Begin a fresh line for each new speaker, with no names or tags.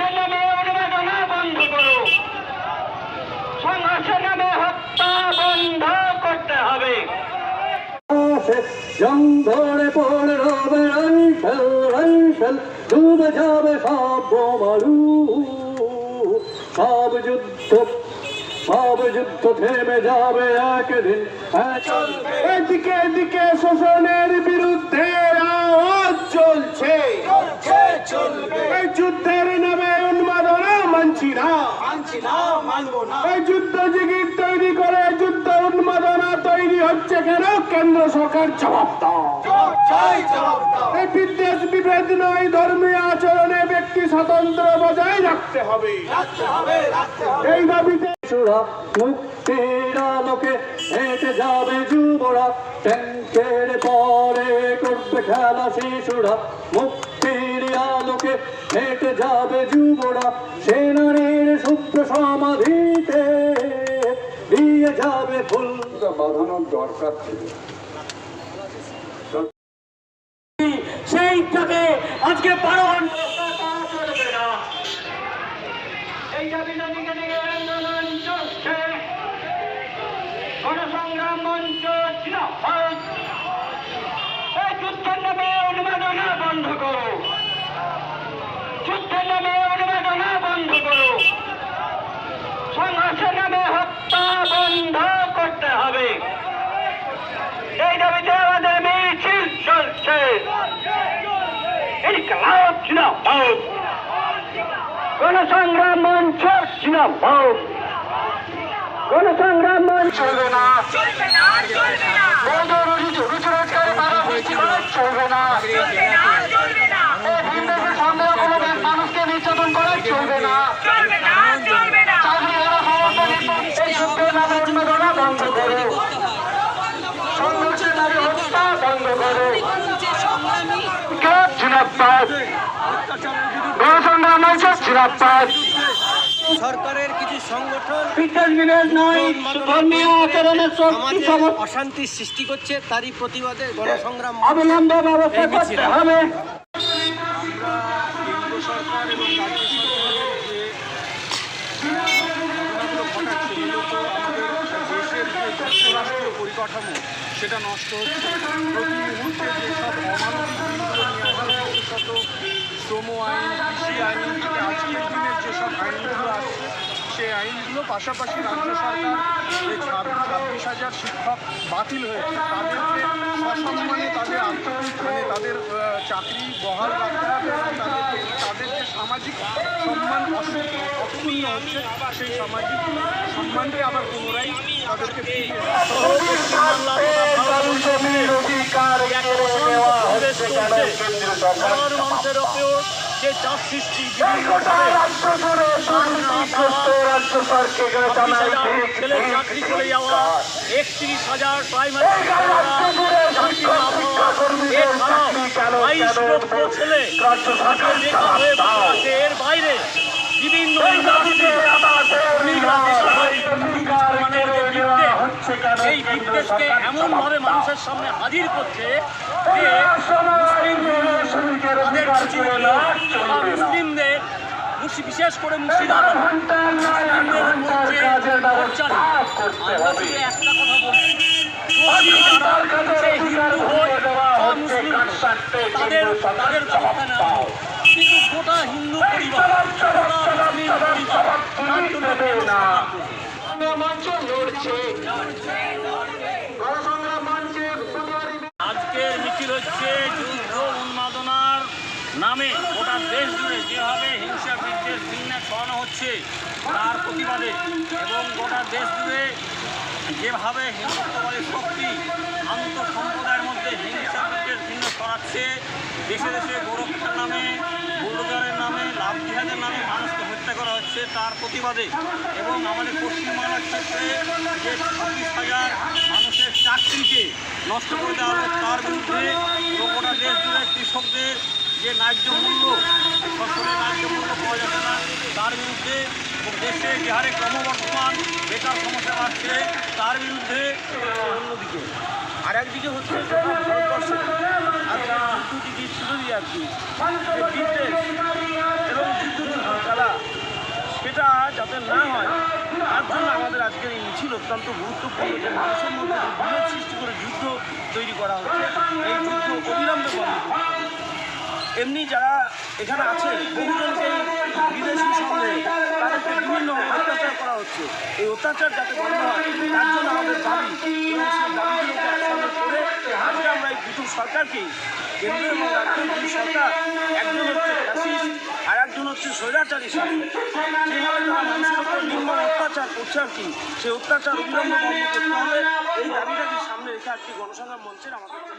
যুদ্ধের নামে উন্মাদনা বন্ধ করো সংঘর্ষের নামে হত্যা বন্ধ করতে হবে
আসে পড়ে রবে রাইফেল রাইফেল ডুবে যাবে সব বোমারু সব যুদ্ধ সব যুদ্ধ থেমে যাবে একদিন চলবে
এদিকে এদিকে শোষণের বিরুদ্ধে আওয়াজ চলছে
চলবে।
এই যুদ্ধের নামে উন্মাদনা মানছি না।
মানছি না মানবো না।
এই যুদ্ধ জিগির তৈরি করে যুদ্ধ উন্মাদনা তৈরি হচ্ছে কেন? কেন্দ্র সরকার জবাব দাও। এই বিদ্বেষ বিভেদ নয় ধর্মীয় আচরণে ব্যক্তি স্বাতন্ত্র বজায় রাখতে হবে।
রাখতে হবে রাখতে হবে।
এই দাবিতে
শিশুরা মুক্তির আলোকে হেঁটে যাবে যুবরা। ট্যাঙ্কের পরে করবে খেলা শিশুরা আলোকে হেঁটে যাবে যুবরা সেনানীর শুভ্র সমাধিতে। দিয়ে যাবে ফুল বাঁধানোর দরকার ছিল। সেইটাকে আজকে
পারো না এই দাবি দাবিকে নিয়ে আন্দোলন চলছে গণসংগ্রাম মঞ্চ জিন্দাবাদ এই যুদ্ধের নামে উন্মাদনা বন্ধ করো যুদ্ধের নামে উন্মাদনা বন্ধ করো সংঘর্ষের নামে হত্যা বন্ধ করতে হবে। এই দাবিতে আমাদের মিছিল চলছে। জিন্দাবাদ। গণসংগ্রাম মঞ্চ জিন্দাবাদ। গণসংগ্রাম মঞ্চ চলবে না। রোজগারি বাধা সৃষ্টি করা চলবে না এই ভিন্নদের সংগ্রাম কোনো মানুষকে নির্যাতন করা চলবে না চাকরি হারা সমর্থন এই যুদ্ধের নামে উন্মাদনা বন্ধ করো সংঘর্ষের নামে হত্যা বন্ধ করো গণসংগ্রাম মঞ্চ
সরকারের কিছু সংগঠন
ধর্মীয় আচরণের
অশান্তির সৃষ্টি করছে তারই প্রতিবাদে গণসংগ্রাম
অবিলম্বে ব্যবস্থা করতে হবে
কেন্দ্র সরকার এবং রাজ্য সরকারের যে ঘটনাগুলো ঘটাচ্ছে মূলত আমাদের দেশের যে যুক্তরাষ্ট্রীয় পরিকাঠামো সেটা নষ্ট হচ্ছে। প্রতি মুহূর্তে যেসব আইন, কৃষি আইন আজকের দিনের যেসব আইনগুলো আইনগুলো পাশাপাশি রাজ্য সরকার যে ছাব্বিশ হাজার শিক্ষক বাতিল হয়েছে, তাদেরকে তাদের মানে তাদের চাকরি, বহাল রাখতে হবে তাদের অস- অক্ষুণ্ণ হচ্ছে সেই সামাজিক সম্মানকে আবার পুনরায় তাদেরকে ফিরিয়ে
মানুষের ওপর যে চাপ সৃষ্টি ছেলে চাকরি চলে যাওয়া একত্রিশ হাজার প্রাইমারি এছাড়াও বাইশ লক্ষ ছেলে আজকে বেকার বসে আছে। এর বাইরে বিভিন্ন এই বিদ্বেষকে এমনভাবে মানুষের সামনে হাজির করছে যে মুসলিমদের বিশেষ করে মুর্শিদাবাদ মুসলিমদের অত্যাচার, একটা কথা বলছি তাদের তাদের ব্যবস্থা নেওয়া। কিন্তু গোটা হিন্দু পরিবার গোটা মুসলিম তার জন্য আজকের মিছিল হচ্ছে যুদ্ধ উন্মাদনার নামে। গোটা দেশ জুড়ে যেভাবে হিংসা বিদ্বেষ ভিন্ন ছড়ানো হচ্ছে তার প্রতিবাদে এবং গোটা দেশ জুড়ে যেভাবে হিন্দুত্ববাদী শক্তি আন্ত সম্প্রদায়ের মধ্যে হিংসা বিদ্বেষ ভিন্ন ছড়াচ্ছে দেশে দেশে গোরক্ষার নামে লাভ জিহাদের নামে মানুষকে হত্যা করা হচ্ছে তার প্রতিবাদে। এবং আমাদের পশ্চিমবাংলার ক্ষেত্রে যে ছাব্বিশ হাজার মানুষের চাকরিকে নষ্ট করে দেওয়া হলো, তার বিরুদ্ধে গোটা দেশ জুড়ে কৃষকদের যে ন্যায্য মূল্য ফসলের ন্যায্য মূল্য পাওয়া যাচ্ছে না, তার বিরুদ্ধে দেশে যে হারে ক্রমবর্ধমান বেকার সমস্যা বাড়ছে, তার বিরুদ্ধে অন্যদিকে। আর একদিকে হচ্ছে গোটা আর কি বিদ্বেষ এবং যুদ্ধ চালানো
সেটা যাতে না হয়, তার জন্য আমাদের আজকের এই মিছিল অত্যন্ত গুরুত্বপূর্ণ, যে মানুষের মধ্যে সৃষ্টি করে যুদ্ধ তৈরি করা হচ্ছে, এই যুদ্ধ অবিলম্বে এমনি যারা এখানে আছে বহুজনকে বিদেশি সঙ্গে তাদেরকে বিভিন্ন অত্যাচার করা হচ্ছে এই অত্যাচার যাতে বন্ধ হয় সেই করে আজকে আমরা এই দুটো সরকারকেই সরকার একজন হচ্ছে ফ্যাসিস্ট আর একজন হচ্ছে স্বৈরাচারী শাসক যেভাবে অত্যাচার করছে কি সেই অত্যাচার অবিলম্বে এই দাবিটাকে সামনে রেখে আজকে গণসংগ্রাম মঞ্চের আমাদের